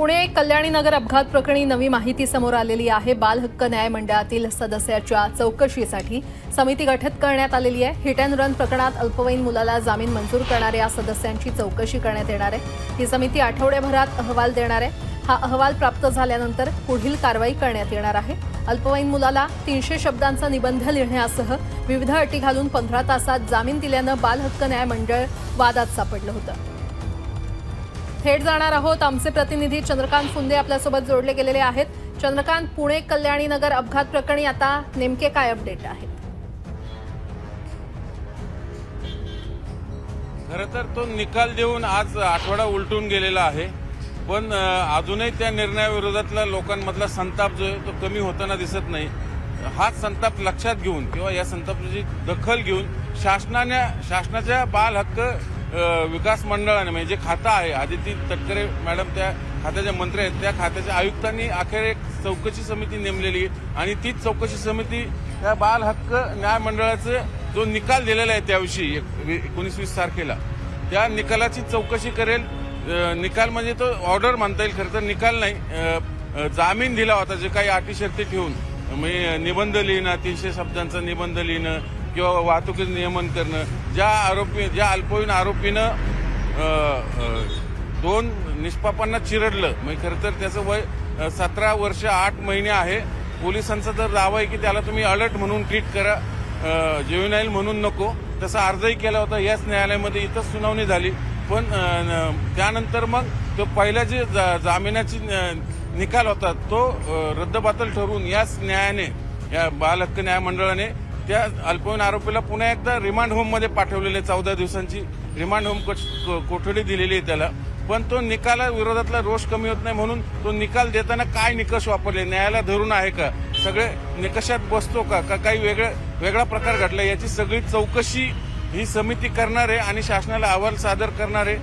पुणे कल्याणी नगर अपघात प्रकरणी नवी माहिती समोर आलेली आहे. बाल हक्क न्याय मंडळातील सदस्याच्या चौकशीसाठी समिती गठीत करण्यात आलेली आहे. हिट अँड रन प्रकरणात अल्पवयीन मुलाला जामीन मंजूर करणाऱ्या सदस्यांची चौकशी करण्यात येणार आहे. ही समिती आठवड्याभरात अहवाल देणार आहे. हा अहवाल प्राप्त झाल्यानंतर पुढील कारवाई करण्यात येणार आहे. अल्पवयीन मुलाला तीनशे शब्दांचा निबंध लिहिण्यासह विविध अटी घालून पंधरा तासात जामीन दिल्यानं बाल हक्क न्याय मंडळ वादात सापडलं होतं. थेट जाणार आहोत. आमचे प्रतिनिधी चंद्रकांत फुंदे आपल्यासोबत जोडले गेलेले आहेत. चंद्रकांत पुणे कल्याणी नगर अपघात प्रकरणी आता नेमके काय अपडेट आहेत? खरं तर तो निकाल देऊन आज आठवडा उलटून गेलेला आहे. पण अजूनही त्या निर्णयाविरोधातला लोकांमधला संताप जो आहे तो कमी होताना दिसत नाही. हाच संताप लक्षात घेऊन किंवा या संतापाची दखल घेऊन शासनाने शासनाच्या बाल हक्क विकास मंडळाने म्हणजे जे खातं आहे आदिती तटकरे मॅडम त्या खात्याच्या मंत्री आहेत त्या खात्याच्या आयुक्तांनी अखेर एक चौकशी समिती नेमलेली आहे आणि तीच चौकशी समिती त्या बाल हक्क न्याय मंडळाचं जो निकाल दिलेला आहे त्याविषयी एकोणीस वीस तारखेला त्या निकालाची चौकशी करेल. निकाल म्हणजे तो ऑर्डर म्हणता येईल खरं तर निकाल नाही. जामीन दिला होता जे काही अटी शर्ती ठेवून म्हणजे निबंध लिहिणं तीनशे शब्दांचा निबंध लिहिणं किंवा वाहतुकीचं नियमन करणं ज्या आरोपी ज्या अल्पवयीन आरोपीनं दोन निष्पापांना चिरडलं म्हणजे खरं तर त्याचं वय सतरा वर्ष आठ महिने आहे. पोलिसांचा जर दावा आहे की त्याला तुम्ही अलर्ट म्हणून ट्रीट करा जेविनाईल म्हणून नको. तसा अर्जही केला होता याच न्यायालयामध्ये इथंच सुनावणी झाली. पण न- त्यानंतर मग तो पहिला जे जा- जामिनाची निकाल होता तो रद्दबातल ठरवून याच न्यायाने या बाल हक्क त्या अल्पवयीन आरोपीला पुन्हा एकदा रिमांड होममध्ये पाठवलेले चौदा दिवसांची रिमांड होम कोठडी दिलेली आहे त्याला. पण तो निकाला विरोधातला रोष कमी होत नाही म्हणून तो निकाल देताना काय निकष वापरले? न्यायाला धरून आहे का? सगळे निकषात बसतो का? का काही वेगळं वेगळा प्रकार घडला याची सगळी चौकशी ही समिती करणार आहे आणि शासनाला अहवाल सादर करणार आहे.